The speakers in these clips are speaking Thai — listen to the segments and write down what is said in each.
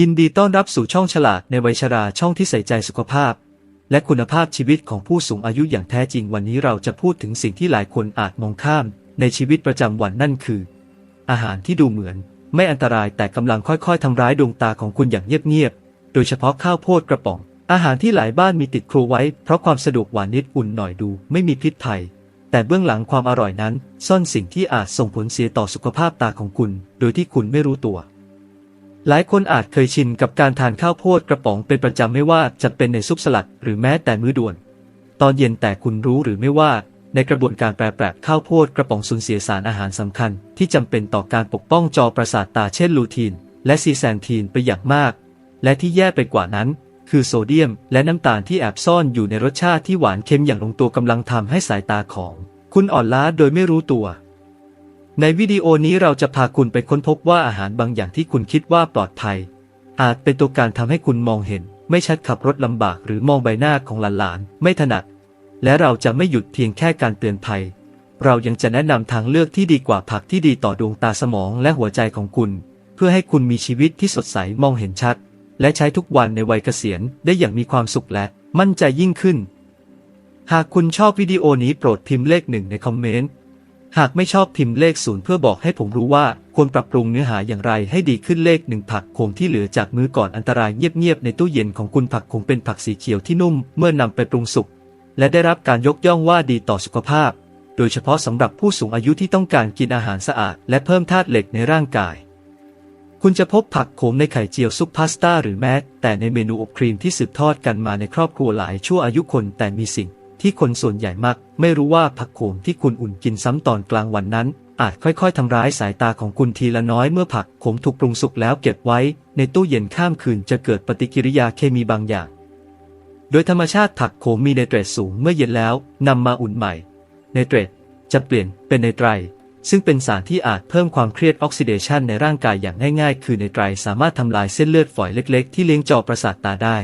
ยินดีต้อนรับสู่ช่องฉลาดในวัยชราช่องที่ใส่ใจสุขภาพ และคุณภาพชีวิตของผู้สูงอายุอย่างแท้จริงวันนี้เราจะพูดถึงสิ่งที่หลายคนอาจมองข้าม ในชีวิตประจำวันนั่นคือ อาหารที่ดูเหมือน ไม่อันตรายแต่กำลังค่อยๆทำร้ายดวงตาของคุณอย่างเงียบๆโดยเฉพาะข้าวโพดกระป๋อง อาหารที่หลายบ้านมีติดครัวไว้ เพราะความสะดวกหวานนิดอุ่นหน่อยดู ไม่มีพิษภัยแต่เบื้องหลังความอร่อยนั้น ซ่อนสิ่งที่อาจส่งผลเสียต่อสุขภาพตาของคุณ โดยที่คุณไม่รู้ตัว หลายคนอาจเคยชินกับการทานข้าวโพดกระป๋องเป็นประจำไม่ว่าจะเป็นในซุปสลัดหรือแม้แต่มื้อด่วน ตอนเย็นแต่คุณรู้หรือไม่ว่า ในกระบวนการแปรแปรข้าวโพดกระป๋องสูญเสียสารอาหารสำคัญ ที่จำเป็นต่อการปกป้องจอประสาทตาเช่นลูทีน และซีแซนทีนไปอย่างมาก และที่แย่ไปกว่านั้น คือโซเดียม และน้ำตาลที่แอบซ่อนอยู่ในรสชาติที่หวานเค็มอย่างลงตัวกำลังทำให้สายตาของ คุณอ่อนล้าโดยไม่รู้ตัว ในวิดีโอนี้เราจะพาคุณไปค้นพบว่าอาหารบางอย่างที่คุณคิดว่าปลอดภัย อาจเป็นตัวการทำให้คุณมองเห็น ไม่ชัดขับรถลำบากหรือมองใบหน้าของหลานๆไม่ถนัด และเราจะไม่หยุดเพียงแค่การเตือนภัย เรายังจะแนะนำทางเลือกที่ดีกว่าผักที่ดีต่อดวงตาสมองและหัวใจของคุณ เพื่อให้คุณมีชีวิตที่สดใสมองเห็นชัด และใช้ทุกวันในวัยเกษียณได้อย่างมีความสุขและมั่นใจยิ่งขึ้น หากคุณชอบวิดีโอนี้โปรดพิมพ์เลขหนึ่งในคอมเมนต์ หากไม่ชอบพิมพ์เลขศูนย์เพื่อบอกให้ผมรู้ว่าควรปรับปรุงเนื้อหาอย่างไรให้ดีขึ้นเลขหนึ่งผักโขมที่เหลือจากมื้อก่อนอันตรายเงียบๆในตู้เย็นของคุณผักโขมเป็นผักสีเขียวที่นุ่มเมื่อนำไปปรุงสุกและได้รับการยกย่องว่าดีต่อสุขภาพ โดยเฉพาะสำหรับผู้สูงอายุที่ต้องการกินอาหารสะอาด และเพิ่มธาตุเหล็กในร่างกาย คุณจะพบผักโขมในไข่เจียวซุปพาสต้าหรือแม้แต่ในเมนูอบครีมที่สืบทอดกันมาในครอบครัวหลายชั่วอายุคนแต่มีสิ่ง ที่คนส่วนใหญ่มัก ไม่รู้ว่าผักโขมที่คุณอุ่นกินซ้ำตอนกลางวันนั้น อาจค่อยๆทำร้ายสายตาของคุณทีละน้อยเมื่อผักโขมถูกปรุงสุกแล้วเก็บไว้ ในตู้เย็นข้ามคืนจะเกิดปฏิกิริยาเคมีบางอย่าง โดยธรรมชาติผักโขมมีไนเตรตสูงเมื่อเย็นแล้วนำมาอุ่นใหม่ไนเตรตจะเปลี่ยนเป็นไนไตรซึ่งเป็นสารที่อาจเพิ่มความเครียดออกซิเดชันในร่างกายอย่างง่ายๆ คือไนไตรสามารถทำลายเส้นเลือดฝอยเล็ก ๆ ที่เลี้ยงจอประสาทตาได้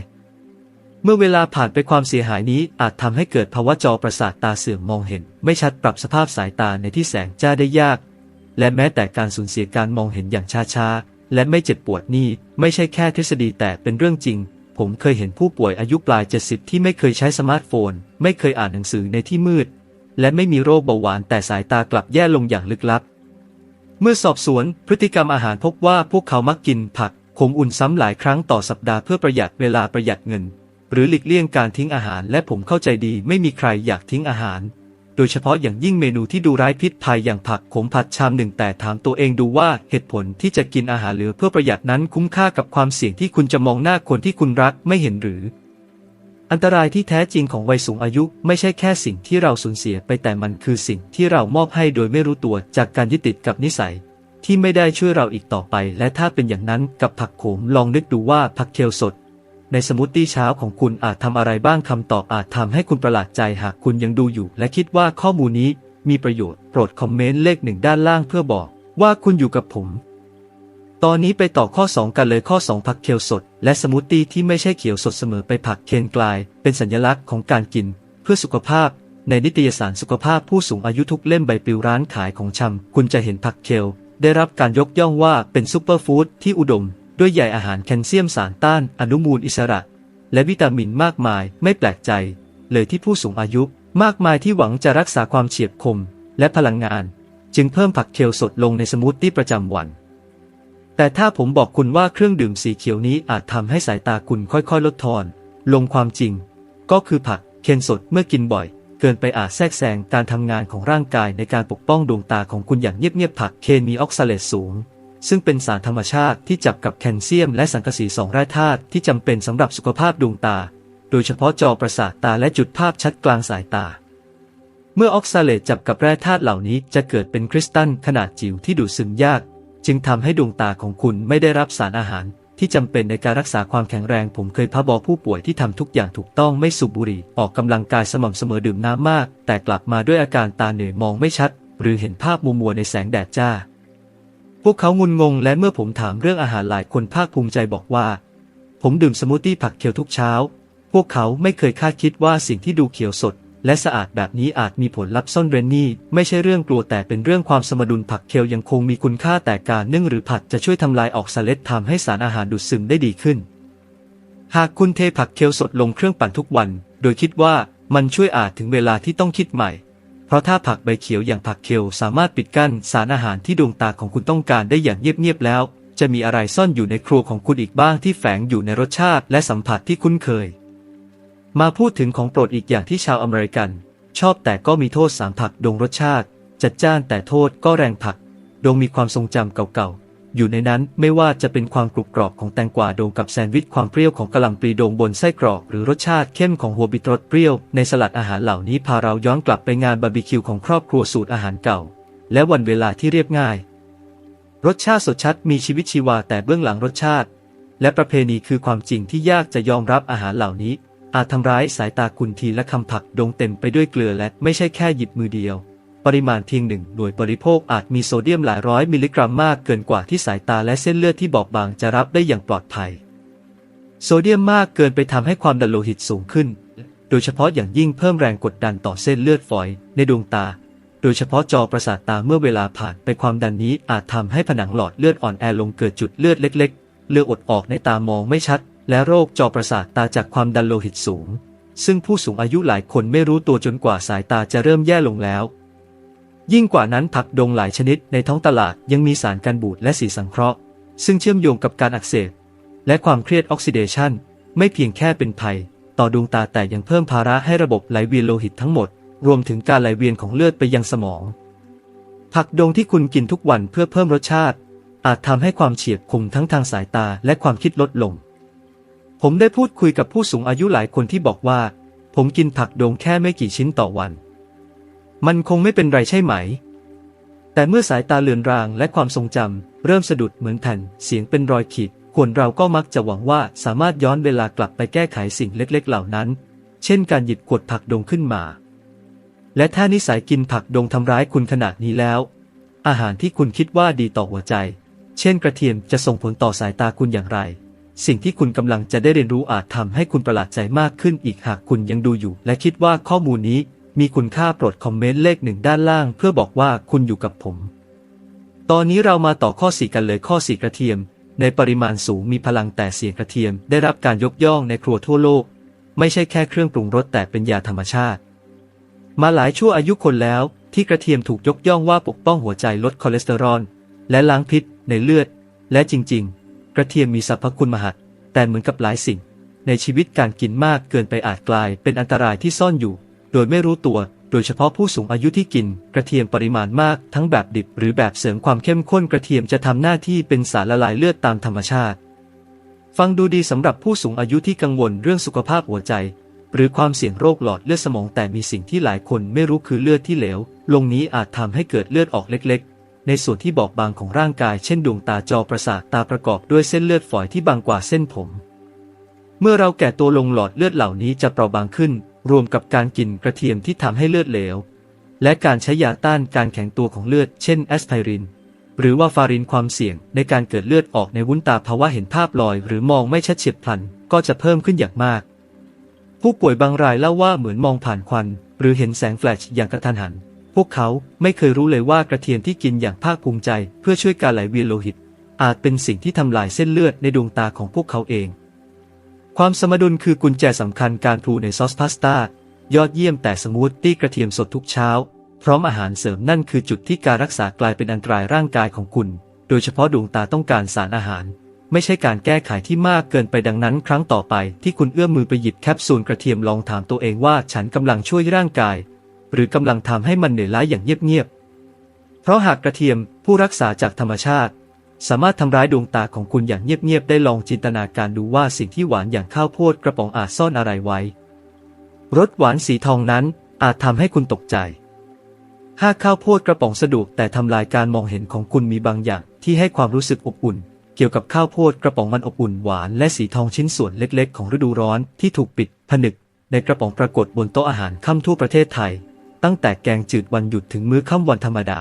เมื่อเวลาผ่านไปความเสียหายนี้อาจทำให้เกิดภาวะจอประสาทตาเสื่อมมองเห็น ไม่ชัดปรับสภาพสายตาในที่แสงจ้าได้ยาก และแม้แต่การสูญเสียการมองเห็นอย่างช้าๆ และไม่เจ็บปวดนี่ไม่ใช่แค่ทฤษฎีแต่เป็นเรื่องจริง ผมเคยเห็นผู้ป่วยอายุปลาย 70 ที่ไม่เคยใช้สมาร์ทโฟน ไม่เคยอ่านหนังสือในที่มืด และไม่มีโรคเบาหวานแต่สายตากลับแย่ลงอย่างลึกลับ เมื่อสอบสวนพฤติกรรมอาหารพบว่าพวกเขามักกินผักขมอุ่นซ้ำหลายครั้งต่อสัปดาห์เพื่อประหยัดเวลาประหยัดเงิน หรือหลีกเลี่ยงการทิ้งอาหาร และผมเข้าใจดีไม่มีใครอยากทิ้งอาหาร โดยเฉพาะอย่างยิ่งเมนูที่ดูร้ายพิษภัยอย่างผักขมผัดชามหนึ่งแต่ถามตัวเองดูว่าเหตุผลที่จะกินอาหารเหลือเพื่อประหยัดนั้นคุ้มค่ากับความเสี่ยงที่คุณจะมองหน้าคนที่คุณรักไม่เห็นหรือ อันตรายที่แท้จริงของวัยสูงอายุไม่ใช่แค่สิ่งที่เราสูญเสียไปแต่มันคือสิ่งที่เรามอบให้โดยไม่รู้ตัวจากการยึดติดกับนิสัยที่ไม่ได้ช่วยเราอีกต่อไป และถ้าเป็นอย่างนั้นกับผักโขมลองนึกดูว่าผักเคลสด ในสมูทตี้เช้าของคุณอาจทำอะไรบ้างคำตอบอาจทำให้คุณประหลาดใจหากคุณยังดูอยู่ และคิดว่าข้อมูลนี้มีประโยชน์โปรดคอมเมนต์เลขหนึ่งด้านล่างเพื่อบอกว่าคุณอยู่กับผม ตอนนี้ไปต่อข้อ 2 กันเลยข้อ 2 ผักเคลสด และสมูทตี้ที่ไม่ใช่เขียวสดเสมอไปผักเคียนกลาย เป็นสัญลักษณ์ของการกิน เพื่อสุขภาพ ในนิตยสารสุขภาพผู้สูงอายุทุกเล่มใบปลิวร้านขายของชำคุณจะเห็นผักเคลได้รับการยกย่องว่าเป็นซูเปอร์ฟู้ดที่อุดม ด้วยใยอาหารแคลเซียมสารต้านอนุมูลอิสระ และวิตามินมากมายไม่แปลกใจ เลยที่ผู้สูงอายุมากมายที่หวังจะรักษาความเฉียบคมและพลังงาน จึงเพิ่มผักเคลสดลงในสมูทตี้ประจำวัน แต่ถ้าผมบอกคุณว่าเครื่องดื่มสีเขียวนี้อาจทำให้สายตาคุณค่อยๆ ลดทอน ลงความจริง ก็คือผักเคนสดเมื่อกินบ่อย เกินไปอาจแทรกแซงการทำงานของร่างกายในการปกป้องดวงตาของคุณอย่างเงียบๆผักเคนมีออกซาเลตสูง ซึ่งเป็นสารธรรมชาติที่จับกับแคลเซียมและสังกะสีสองแร่ธาตุที่จำเป็นสำหรับสุขภาพดวงตา โดยเฉพาะจอประสาทตาและจุดภาพชัดกลางสายตา เมื่อออกซาเลตจับกับแร่ธาตุเหล่านี้จะเกิดเป็นคริสตัลขนาดจิ๋วที่ดูดซึมยาก จึงทำให้ดวงตาของคุณไม่ได้รับสารอาหารที่จำเป็นในการรักษาความแข็งแรงผมเคยพบบอกผู้ป่วยที่ทำทุกอย่างถูกต้องไม่สูบบุหรี่ออกกำลังกายสม่ำเสมอดื่มน้ำมาก แต่กลับมาด้วยอาการตาเหนื่อยมองไม่ชัด หรือเห็นภาพมัวมัวๆในแสงแดดจ้า พวกเขางุนงงและเมื่อผมถามเรื่องอาหารหลายคนภาคภูมิใจบอกว่า ผมดื่มสมูทตี้ผักเขียวทุกเช้า พวกเขาไม่เคยคาดคิดว่าสิ่งที่ดูเขียวสด และสะอาดแบบนี้อาจมีผลลัพธ์ซ่อนเร้นนี่ไม่ใช่เรื่องกลัวแต่เป็นเรื่องความสมดุลผักเคลยังคงมีคุณค่าแต่การนึ่งหรือผัดจะช่วยทำลายออกซาเลตทำให้สารอาหารดูดซึมได้ดีขึ้น หากคุณเทผักเคลสดลงเครื่องปั่นทุกวัน โดยคิดว่ามันช่วยอาจถึงเวลาที่ต้องคิดใหม่ ราะถ้าผักใบเขียวอย่างผักเคลสามารถปิดกั้นสารอาหารที่ดวงตาของคุณต้องการได้อย่างเงียบๆแล้ว จะมีอะไรซ่อนอยู่ในครัวของคุณอีกบ้างที่แฝงอยู่ในรสชาติและสัมผัสที่คุ้นเคย มาพูดถึงของโปรดอีกอย่างที่ชาวอเมริกัน ชอบแต่ก็มีโทษสามผักดงรสชาติ จัดจ้านแต่โทษก็แรงผัก ดงมีความทรงจำเก่าๆ อยู่ในนั้นไม่ว่าจะเป็นความกรุบกรอบของแตงกวาโดงกับแซนด์วิชความเปรี้ยวของกะหล่ำปลีโดงบนไส้กรอก หรือรสชาติเข้มของหัวบิตรสเปรี้ยวในสลัดอาหารเหล่านี้พาเราย้อนกลับไปงานบาร์บีคิวของครอบครัวสูตรอาหารเก่า และวันเวลาที่เรียบง่าย รสชาติสดชัดมีชีวิตชีวาแต่เบื้องหลังรสชาติ และประเพณีคือความจริงที่ยากจะยอมรับอาหารเหล่านี้ อาจทำร้ายสายตาคุณทีและคำผักดงเต็มไปด้วยเกลือและไม่ใช่แค่หยิบมือเดียว ปริมาณเพียงหนึ่งหน่วยบริโภคอาจมีโซเดียมหลายร้อยมิลลิกรัมมากเกินกว่าที่สายตาและเส้นเลือดที่บอบบางจะรับได้อย่างปลอดภัย โซเดียมมากเกินไปทำให้ความดันโลหิตสูงขึ้น โดยเฉพาะอย่างยิ่งเพิ่มแรงกดดันต่อเส้นเลือดฝอยในดวงตา โดยเฉพาะจอประสาทตาเมื่อเวลาผ่านไปความดันนี้อาจทำให้ผนังหลอดเลือดอ่อนแอลงเกิดจุดเลือดเล็ก ๆ เลือดอดออกในตามองไม่ชัด และโรคจอประสาทตาจากความดันโลหิตสูง ซึ่งผู้สูงอายุหลายคนไม่รู้ตัวจนกว่าสายตาจะเริ่มแย่ลงแล้ว ยิ่งกว่านั้นผักดงหลายชนิดในท้องตลาดยังมีสารกันบูดและสีสังเคราะห์ ซึ่งเชื่อมโยงกับการอักเสบและความเครียดออกซิเดชันไม่เพียงแค่เป็นภัย ต่อดวงตาแต่ยังเพิ่มภาระให้ระบบไหลเวียนโลหิตทั้งหมด รวมถึงการไหลเวียนของเลือดไปยังสมอง ผักดงที่คุณกินทุกวันเพื่อเพิ่มรสชาติ อาจทำให้ความเฉียบคมทั้งทางสายตาและความคิดลดลง ผมได้พูดคุยกับผู้สูงอายุหลายคนที่บอกว่า ผมกินผักดงแค่ไม่กี่ชิ้นต่อวัน มันคงไม่เป็นไรใช่ไหม แต่เมื่อสายตาเลือนรางและความทรงจำเริ่มสะดุดเหมือนแผ่นเสียงเป็นรอยขีดคนเราก็มักจะหวังว่าสามารถย้อนเวลากลับไปแก้ไขสิ่งเล็กๆ เหล่านั้น เช่นการหยิบขวดผักดงขึ้นมา และถ้านิสัยกินผักดงทำร้ายคุณขนาดนี้แล้ว อาหารที่คุณคิดว่าดีต่อหัวใจ เช่นกระเทียมจะส่งผลต่อสายตาคุณอย่างไร สิ่งที่คุณกำลังจะได้เรียนรู้อาจทำให้คุณประหลาดใจมากขึ้นอีกหากคุณยังดูอยู่ และคิดว่าข้อมูลนี้ มีคุณค่าโปรดคอมเมนต์เลขหนึ่งด้านล่าง เพื่อบอกว่าคุณอยู่กับผม ตอนนี้เรามาต่อข้อสี่กันเลยข้อสี่กระเทียม ในปริมาณสูงมีพลังแต่เสียงกระเทียม ได้รับการยกย่องในครัวทั่วโลก ไม่ใช่แค่เครื่องปรุงรสแต่เป็นยาธรรมชาติ มาหลายชั่วอายุคนแล้ว ที่กระเทียมถูกยกย่องว่าปกป้องหัวใจลดคอเลสเตอรอลและล้างพิษ ในเลือด และจริง ๆ กระเทียมมีสรรพคุณมหัศแต่เหมือนกับหลายสิ่ง ในชีวิตการกินมากเกินไปอาจกลายเป็นอันตรายที่ซ่อนอยู่ โดยไม่รู้ตัว โดยเฉพาะผู้สูงอายุที่กิน กระเทียมปริมาณมากทั้งแบบดิบ หรือแบบเสริมความเข้มข้นกระเทียมจะทำหน้าที่เป็นสารละลายเลือดตามธรรมชาติ ฟังดูดีสำหรับผู้สูงอายุที่กังวลเรื่องสุขภาพหัวใจ หรือความเสี่ยงโรคหลอดเลือดสมองแต่มีสิ่งที่หลายคนไม่รู้คือเลือดที่เหลว ลงนี้อาจทำให้เกิดเลือดออกเล็กๆ ในส่วนที่บอบบางของร่างกายเช่นดวงตาจอประสาทตาประกอบด้วยเส้นเลือดฝอยที่บางกว่าเส้นผม เมื่อเราแก่ตัวลงหลอดเลือดเหล่านี้จะเปราะบางขึ้น รวมกับการกินกระเทียมที่ทำให้เลือดเหลว และการใช้ยาต้านการแข็งตัวของเลือด เช่นแอสไพริน หรือว่าฟารินความเสี่ยงในการเกิดเลือดออกในวุ้นตาภาวะเห็นภาพลอย หรือมองไม่ชัดเฉียบพลันก็จะเพิ่มขึ้นอย่างมาก ผู้ป่วยบางรายเล่าว่าเหมือนมองผ่านควัน หรือเห็นแสงแฟลชอย่างกระทันหัน พวกเขาไม่เคยรู้เลยว่ากระเทียมที่กินอย่างภาคภูมิใจ เพื่อช่วยการไหลเวียนโลหิต อาจเป็นสิ่งที่ทำลายเส้นเลือดในดวงตาของพวกเขาเอง ความสมดุลคือกุญแจสำคัญการพลูในซอสพาสต้ายอดเยี่ยมแต่สมูทตี้กระเทียมสดทุกเช้า พร้อมอาหารเสริมนั่นคือจุดที่การรักษากลายเป็นอันตรายร่างกายของคุณ โดยเฉพาะดวงตาต้องการสารอาหาร ไม่ใช่การแก้ไขที่มากเกินไปดังนั้น ครั้งต่อไปที่คุณเอื้อมมือไปหยิบแคปซูลกระเทียมลองถามตัวเองว่าฉันกำลังช่วยร่างกาย หรือกำลังทำให้มันเหนื่อยล้าอย่างเงียบๆเพราะหากกระเทียมผู้รักษาจากธรรมชาติ สามารถทำร้ายดวงตาของคุณอย่างเงียบๆ ได้ลองจินตนาการดูว่าสิ่งที่หวานอย่างข้าวโพดกระป๋องอาจซ่อนอะไรไว้ รสหวานสีทองนั้นอาจทำให้คุณตกใจ หากข้าวโพดกระป๋องสะดวกแต่ทำลายการมองเห็นของคุณมีบางอย่างที่ให้ความรู้สึกอบอุ่น เกี่ยวกับข้าวโพดกระป๋องมันอบอุ่นหวานและสีทองชิ้นส่วนเล็กๆ ของฤดูร้อนที่ถูกปิดผนึก ในกระป๋องปรากฏบนโต๊ะอาหารค่ำทั่วประเทศไทย ตั้งแต่แกงจืดวันหยุดถึงมื้อค่ำวันธรรมดา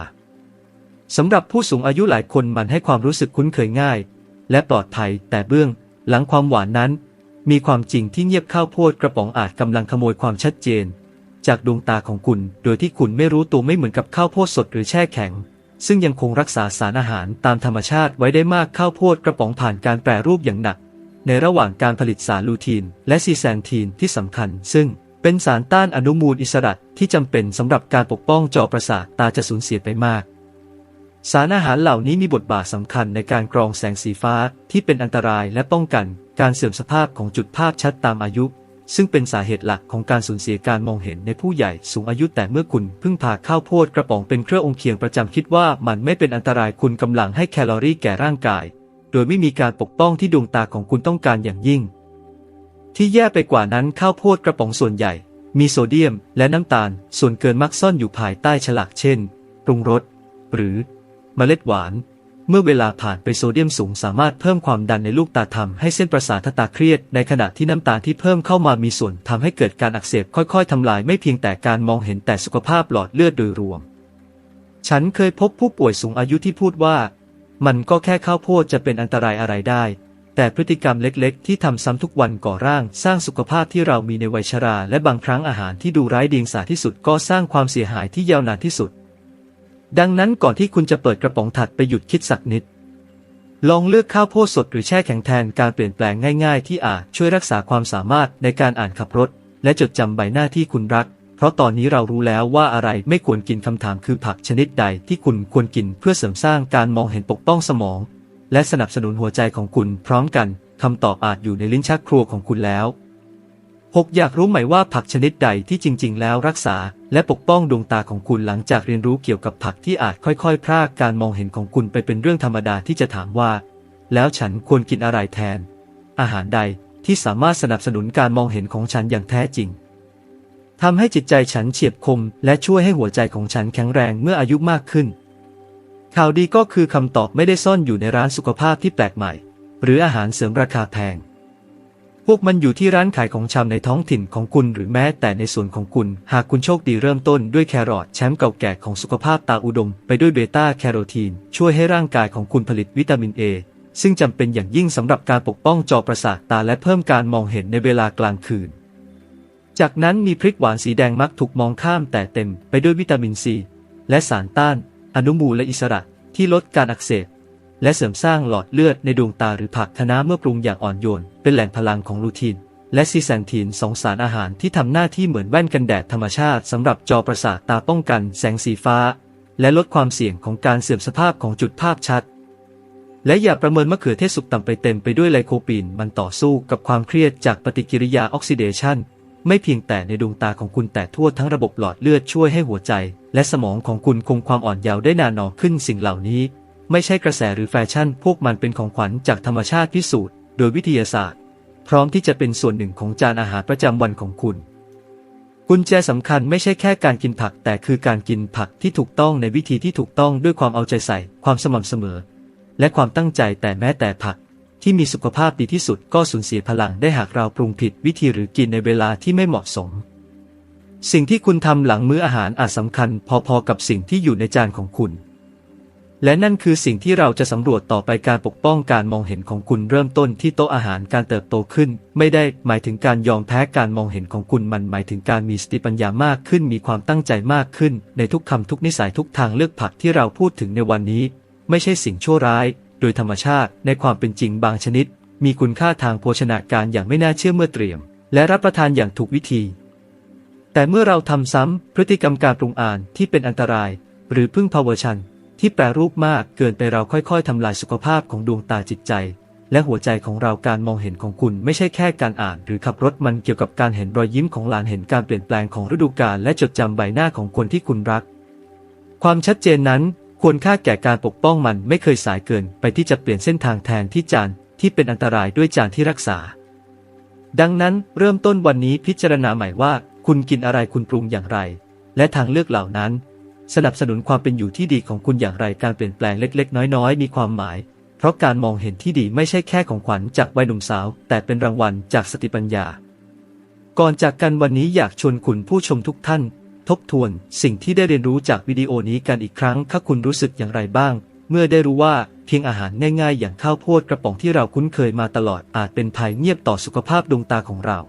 สำหรับผู้สูงอายุหลายคนมันให้ความรู้สึกคุ้นเคยง่าย และปลอดภัยแต่เบื้อง หลังความหวานนั้น มีความจริงที่เงียบข้าวโพดกระป๋องอาจกำลังขโมยความชัดเจน จากดวงตาของคุณ โดยที่คุณไม่รู้ตัวไม่เหมือนกับข้าวโพดสดหรือแช่แข็ง ซึ่งยังคงรักษาสารอาหารตามธรรมชาติไว้ได้มากข้าวโพดกระป๋องผ่านการแปรรูปอย่างหนัก ในระหว่างการผลิตสารลูทีน และซีแซนทีนที่สำคัญ ซึ่งเป็นสารต้านอนุมูลอิสระที่จำเป็นสำหรับการปกป้องจอประสาทตาจะสูญเสียไปมาก สารอาหารเหล่านี้มีบทบาทสำคัญในการกรองแสงสีฟ้าที่เป็นอันตรายและป้องกัน การเสื่อมสภาพของจุดภาพชัดตามอายุ ซึ่งเป็นสาเหตุหลักของการสูญเสียการมองเห็นในผู้ใหญ่สูงอายุแต่เมื่อคุณเพิ่งพาข้าวโพดกระป๋องเป็นเครื่ององเคียงประจำคิดว่ามันไม่เป็นอันตรายคุณกำลังให้แคลอรี่แก่ร่างกาย โดยไม่มีการปกป้องที่ดวงตาของคุณต้องการอย่างยิ่ง ที่แย่ไปกว่านั้นข้าวโพดกระป๋องส่วนใหญ่ มีโซเดียม และน้ำตาล ส่วนเกินมักซ่อนอยู่ภายใต้ฉลากเช่นปรุงรสหรือ เมล็ดหวาน เมื่อเวลาผ่านไปโซเดียมสูงสามารถเพิ่มความดันในลูกตาทำให้เส้นประสาทตาเครียด ในขณะที่น้ำตาที่เพิ่มเข้ามามีส่วนทำให้เกิดการอักเสบค่อยๆทำลายไม่เพียงแต่การมองเห็นแต่สุขภาพหลอดเลือดโดยรวม ฉันเคยพบผู้ป่วยสูงอายุที่พูดว่า มันก็แค่ข้าวโพดจะเป็นอันตรายอะไรได้ แต่พฤติกรรมเล็กๆ ที่ทำซ้ำทุกวันก่อร่าง สร้างสุขภาพที่เรามีในวัยชรา และบางครั้งอาหารที่ดูไร้เดียงสาที่สุดก็สร้างความเสียหายที่ยาวนานที่สุด ดังนั้นก่อนที่คุณจะเปิดกระป๋องถัดไปหยุดคิดสักนิด ลองเลือกข้าวโพดสดหรือแช่แข็งแทนการเปลี่ยนแปลงง่ายๆ ที่อาจช่วยรักษาความสามารถในการอ่านขับรถ และจดจำใบหน้าที่คุณรัก เพราะตอนนี้เรารู้แล้วว่าอะไรไม่ควรกินคำถามคือผักชนิดใดที่คุณควรกินเพื่อเสริมสร้างการมองเห็นปกป้องสมอง และสนับสนุนหัวใจของคุณพร้อมกันคำตอบอาจอยู่ในลิ้นชักครัวของคุณแล้ว 6. อยากรู้ไหมว่าผักชนิดใดที่จริง ๆ แล้วรักษา และปกป้องดวงตาของคุณหลังจากเรียนรู้เกี่ยวกับผักที่อาจค่อยๆ พรากการมองเห็นของคุณไปเป็นเรื่องธรรมดาที่จะถามว่า แล้วฉันควรกินอะไรแทน อาหารใดที่สามารถสนับสนุนการมองเห็นของฉันอย่างแท้จริงทำให้จิตใจฉันเฉียบคม และช่วยให้หัวใจของฉันแข็งแรงเมื่ออายุมากขึ้น ข่าวดีก็คือคำตอบไม่ได้ซ่อนอยู่ในร้านสุขภาพที่แปลกใหม่ หรืออาหารเสริมราคาแพง พวกมันอยู่ที่ร้านขายของชำในท้องถิ่นของคุณหรือแม้แต่ในส่วนของคุณ หากคุณโชคดีเริ่มต้นด้วยแครอทแชมป์เก่าแก่ของสุขภาพตาอุดม ไปด้วยเบต้าแคโรทีน ช่วยให้ร่างกายของคุณผลิตวิตามินเอซึ่งจำเป็นอย่างยิ่งสำหรับการปกป้องจอประสาทตาและเพิ่มการมองเห็นในเวลากลางคืน จากนั้นมีพริกหวานสีแดงมักถูกมองข้ามแต่เต็มไปด้วยวิตามินซีและสารต้าน อนุมูลและอิสระที่ลดการอักเสบ และเสริมสร้างหลอดเลือดในดวงตาหรือผักคะน้าเมื่อปรุงอย่างอ่อนโยน เป็นแหล่งพลังของลูทีน และซีแซนทีนสองสารอาหารที่ทำหน้าที่เหมือนแว่นกันแดดธรรมชาติสำหรับจอประสาทตาป้องกันแสงสีฟ้า และลดความเสี่ยงของการเสื่อมสภาพของจุดภาพชัด และอย่าประเมินมะเขือเทศสุกต่ำไปเต็มไปด้วยไลโคปีนมันต่อสู้กับความเครียดจากปฏิกิริยาออกซิเดชันไม่เพียงแต่ในดวงตาของคุณแต่ทั่วทั้งระบบหลอดเลือดช่วยให้หัวใจ และสมองของคุณคงความอ่อนเยาว์ได้นานนานขึ้นสิ่งเหล่านี้ ไม่ใช่กระแสหรือแฟชั่น พวกมันเป็นของขวัญจากธรรมชาติพิสูจน์โดยวิทยาศาสตร์ พร้อมที่จะเป็นส่วนหนึ่งของจานอาหารประจำวันของคุณ กุญแจสำคัญไม่ใช่แค่การกินผัก แต่คือการกินผักที่ถูกต้องในวิธีที่ถูกต้องด้วยความเอาใจใส่ ความสม่ำเสมอ และความตั้งใจแต่แม้แต่ผักที่มีสุขภาพดีที่สุดก็สูญเสียพลังได้หากเราปรุงผิดวิธีหรือกินในเวลาที่ไม่เหมาะสม สิ่งที่คุณทำหลังมื้ออาหารอาจสำคัญพอๆกับสิ่งที่อยู่ในจานของคุณ และนั่นคือสิ่งที่เราจะสำรวจต่อไปการปกป้องการมองเห็นของคุณเริ่มต้นที่โต๊ะอาหารการเติบโตขึ้น ไม่ได้หมายถึงการยอมแพ้การมองเห็นของคุณมันหมายถึงการมีสติปัญญามากขึ้น มีความตั้งใจมากขึ้น ในทุกคำทุกนิสัยทุกทางเลือกผักที่เราพูดถึงในวันนี้ ไม่ใช่สิ่งชั่วร้าย โดยธรรมชาติในความเป็นจริงบางชนิด มีคุณค่าทางโภชนาการอย่างไม่น่าเชื่อเมื่อเตรียม และรับประทานอย่างถูกวิธี แต่เมื่อเราทำซ้ำพฤติกรรมการปรุงอาหารที่เป็นอันตราย หรือพึ่งพาวเวอร์ชัน ที่แปรรูปมากเกินไปเราค่อยๆทำลายสุขภาพของดวงตาจิตใจ และหัวใจของเราการมองเห็นของคุณไม่ใช่แค่การอ่าน หรือขับรถมันเกี่ยวกับการเห็นรอยยิ้มของหลานเห็นการเปลี่ยนแปลงของฤดูกาลและจดจำใบหน้าของคนที่คุณรัก ความชัดเจนนั้นควรค่าแก่การปกป้องมันไม่เคยสายเกินไปที่จะเปลี่ยนเส้นทางแทนที่จานที่เป็นอันตรายด้วยจานที่รักษา ดังนั้นเริ่มต้นวันนี้พิจารณาใหม่ว่า คุณกินอะไรคุณปรุงอย่างไร และทางเลือกเหล่านั้น สนับสนุนความเป็นอยู่ที่ดีของคุณอย่างไรการเปลี่ยนแปลงเล็ก ๆ น้อย ๆ มีความหมาย เพราะการมองเห็นที่ดีไม่ใช่แค่ของขวัญจากวัยหนุ่มสาว แต่เป็นรางวัลจากสติปัญญา ก่อนจากกันวันนี้อยากชวนคุณผู้ชมทุกท่าน ทบทวนสิ่งที่ได้เรียนรู้จากวิดีโอนี้กันอีกครั้งถ้าคุณรู้สึกอย่างไรบ้าง เมื่อได้รู้ว่าเพียงอาหารง่ายๆ อย่างข้าวโพดกระป๋องที่เราคุ้นเคยมาตลอดอาจเป็นภัยเงียบต่อสุขภาพดวงตาของเรา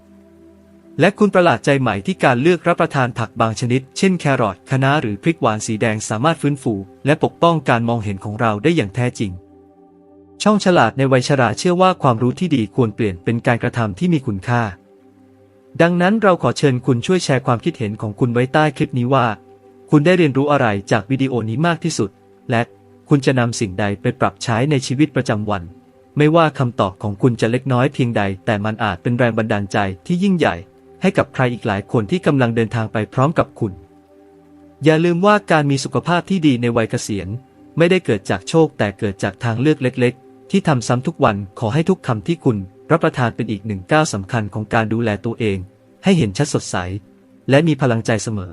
และคุณประหลาดใจไหมที่การเลือกรับประทานผักบางชนิด เช่นแครอทคะน้าหรือพริกหวานสีแดงสามารถฟื้นฟู และปกป้องการมองเห็นของเราได้อย่างแท้จริง ช่องฉลาดในวัยชราเชื่อว่าความรู้ที่ดีควรเปลี่ยนเป็นการกระทำที่มีคุณค่า ดังนั้นเราขอเชิญคุณช่วยแชร์ความคิดเห็นของคุณไว้ใต้คลิปนี้ว่า คุณได้เรียนรู้อะไรจากวิดีโอนี้มากที่สุด และคุณจะนำสิ่งใดไปปรับใช้ในชีวิตประจำวัน ไม่ว่าคำตอบของคุณจะเล็กน้อยเพียงใด แต่มันอาจเป็นแรงบันดาลใจที่ยิ่งใหญ่ ให้กับใครอีกหลายคนที่กำลังเดินทางไปพร้อมกับคุณ อย่าลืมว่าการมีสุขภาพที่ดีในวัยเกษียณ ไม่ได้เกิดจากโชคแต่เกิดจากทางเลือกเล็ก ๆ ที่ทำซ้ำทุกวันขอให้ทุกคำที่คุณรับประทานเป็นอีกหนึ่งก้าวสำคัญของการดูแลตัวเอง ให้เห็นชัดสดใส และมีพลังใจเสมอ